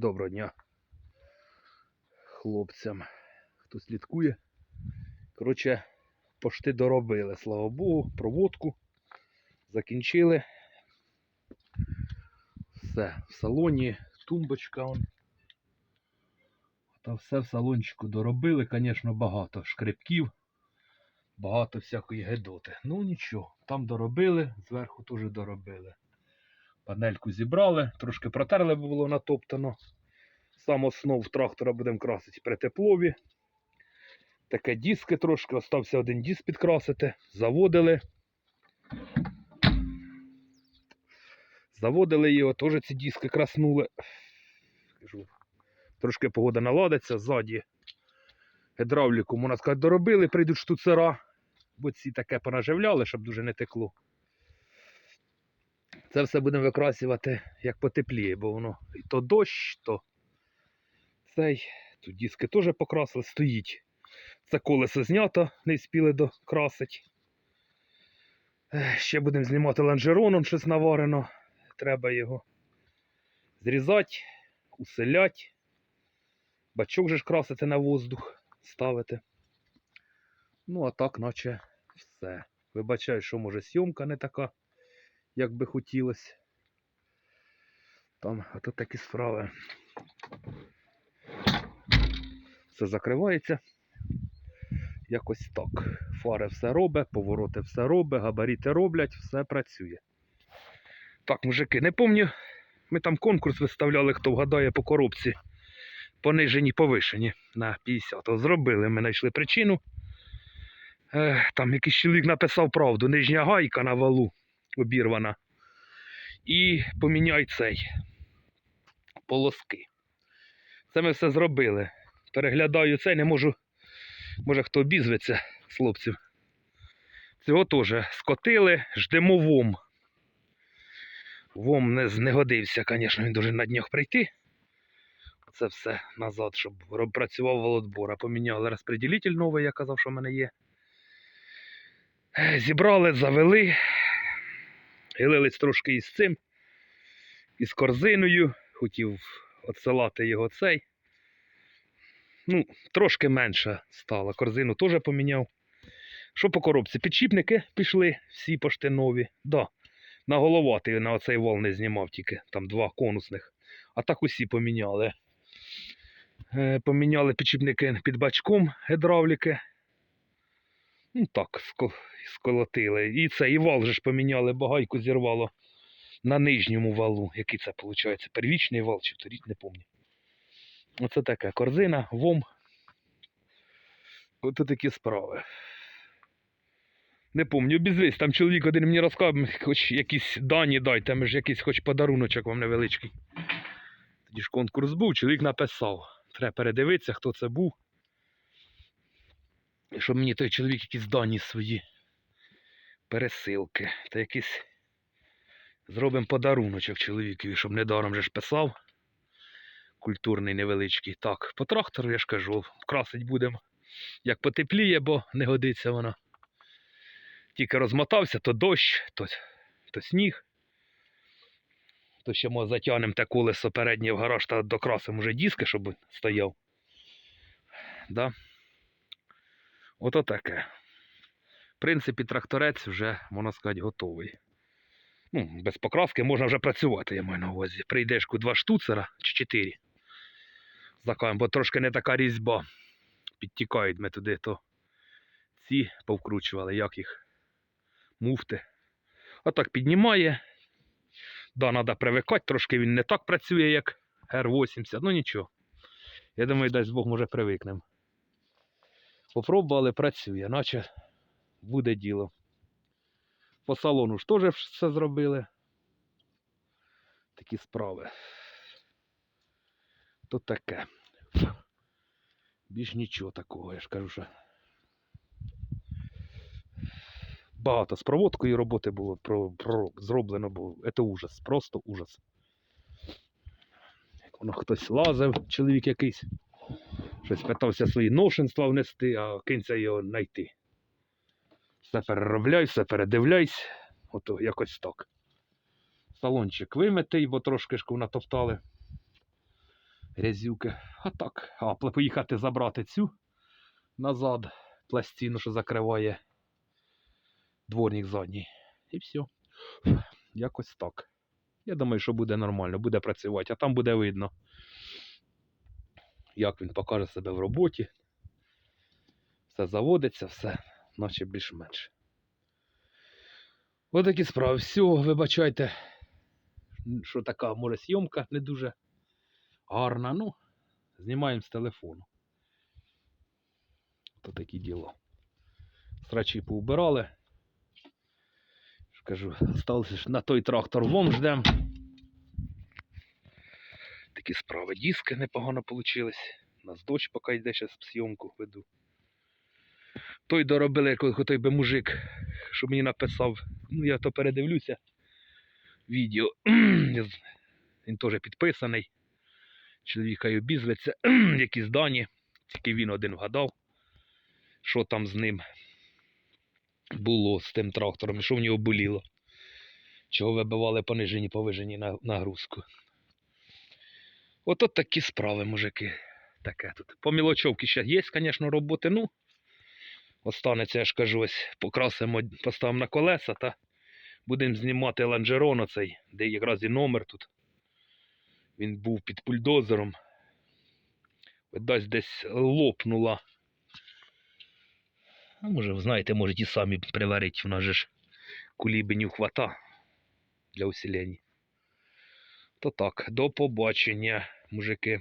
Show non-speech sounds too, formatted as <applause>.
Доброго дня хлопцям, хто слідкує. Коротше, пошти доробили, слава Богу, проводку. Закінчили. Все, в салоні, тумбочка. Он. Та все в салончику доробили, звісно, багато шкребків, багато всякої гедоти. Ну нічого, там доробили, зверху теж доробили. Панельку зібрали, трошки протерли, бо було натоптано. Сам основ трактора будемо красити при теплові. Таке диски трошки, остався один диск підкрасити. Заводили. Заводили його, теж ці диски краснули. Трошки погода наладиться ззаді. Гідравліку, можна сказати, доробили, прийдуть штуцера, бо ці таке понаживляли, щоб дуже не текло. Це все будемо викрасувати як потепліє, бо воно і то дощ, то цей. Тут диски теж покрасили, стоїть. Це колесо знято, не встигли докрасити. Ех, Ще будемо знімати лонжероном, щось наварено. Треба його зрізати, уселяти. Бачок же ж красити на воздух, ставити. Ну, а так, наче все. Вибачаю, що може зйомка не така, як би хотілося. Там, а тут такі справи. Все закривається. Якось так. Фари все робить, повороти все робить, габаріти роблять, все працює. Так, мужики, не пам'ятаю, ми там конкурс виставляли, хто вгадає по коробці. Понижені, повишені на 50. От зробили, ми знайшли причину. Е, там якийсь чоловік написав правду, нижня гайка на валу обірвана. І поміняй цей полоски. Це ми все зробили. Переглядаю цей, не можу. Може хто обізветься з хлопців. Цього теж скотили, ждемо вом. Вом не, з- не звісно, він дуже на днях прийти. Це все назад, щоб працював володбор. А поміняли розпреділитель новий, я казав, що в мене є. Е, Зібрали, завели. Гилились трошки із цим, із корзиною. Хотів отсилати його цей. Ну, трошки менше стало. Корзину теж поміняв. Що по коробці? Підшипники пішли, всі пошти нові. Да. На головати на оцей вал не знімав тільки, там два конусних. А так усі поміняли. Е, поміняли підшипники під бачком гідравліки. Ну так, сколотили. І це, і вал же ж поміняли, багайку зірвало на нижньому валу. Який це виходить? Первічний вал чи вторік, не пам'ятаю. Оце така корзина, вом. Ото такі справи. Не пам'ятаю, обізвись, там чоловік один мені розказав, хоч якісь дані дайте, ми ж якийсь хоч подаруночок вам невеличкий. Тоді ж конкурс був, чоловік написав. Треба передивитися, хто це був. І щоб мені той чоловік якісь дані свої пересилки. Та якийсь зробимо подаруночок чоловікові, щоб недаром же ж писав. Культурний невеличкий. Так, по трактору я ж кажу, красить будемо. Як потепліє, бо не годиться воно. Тільки розмотався, то дощ, то, то сніг. То ще ми затягнемо те колесо переднє в гараж та докрасимо вже диски, щоб стояв. Да? Ото таке. В принципі, тракторець вже, можна сказати, готовий. Ну, без покраски можна вже працювати, я маю на увазі. Прийдеш два штуцера чи чотири. Закаємо, бо трошки не така різьба. Підтікають ми туди, то ці повкручували, як їх муфти. А так піднімає. Да, треба привикати, трошки він не так працює, як R80, ну нічого. Я думаю, дасть Бог, може привикнемо. Попробували, працює, наче буде діло. По салону ж теж все зробили. Такі справи. То таке. Більш нічого такого, я ж кажу, що. Багато з проводкою роботи було про, про, зроблено, бо це ужас, просто ужас. Як воно хтось лазив, чоловік якийсь, щось питався свої новшинства внести, а кинься його знайти. Все переробляй, все передивляйся. Ото якось так. Салончик вимитий, бо трошки ж натоптали. Грязюки. А так. А, поїхати забрати цю назад, пластину, що закриває дворник задній. І все. Якось так. Я думаю, що буде нормально, буде працювати, а там буде видно, як він покаже себе в роботі. Все заводиться, все, наче більш-менш. Ось такі справи. Все, вибачайте, що така, може, зйомка не дуже гарна. Ну, знімаємо з телефону. То такі діла. Срачі поубирали. Кажу, залишилося ж на той трактор вон ждем. Такі справи. Диски непогано вийшли. Нас дощ поки йде, зараз зйомку веду. Той доробили, як той би мужик, що мені написав. Ну, я то передивлюся. Відео. <clears throat> Він теж підписаний. Чоловіка й обізветься. <clears throat> Якісь дані. Тільки він один вгадав, що там з ним було з тим трактором, що в нього боліло. Чого вибивали понижені повижені на нагрузку. Ото такі справи, мужики. Таке тут. По мілочовці ще є, звісно, роботи. Ну, останеться, я ж кажу, ось покрасимо, поставимо на колеса та будемо знімати ланжерон оцей, де якраз і номер тут. Він був під бульдозером. Видать, десь лопнула. А може, ви знаєте, може і самі приварити, в нас же ж кулібенів хвата для усілення. То так, до побачення, мужики.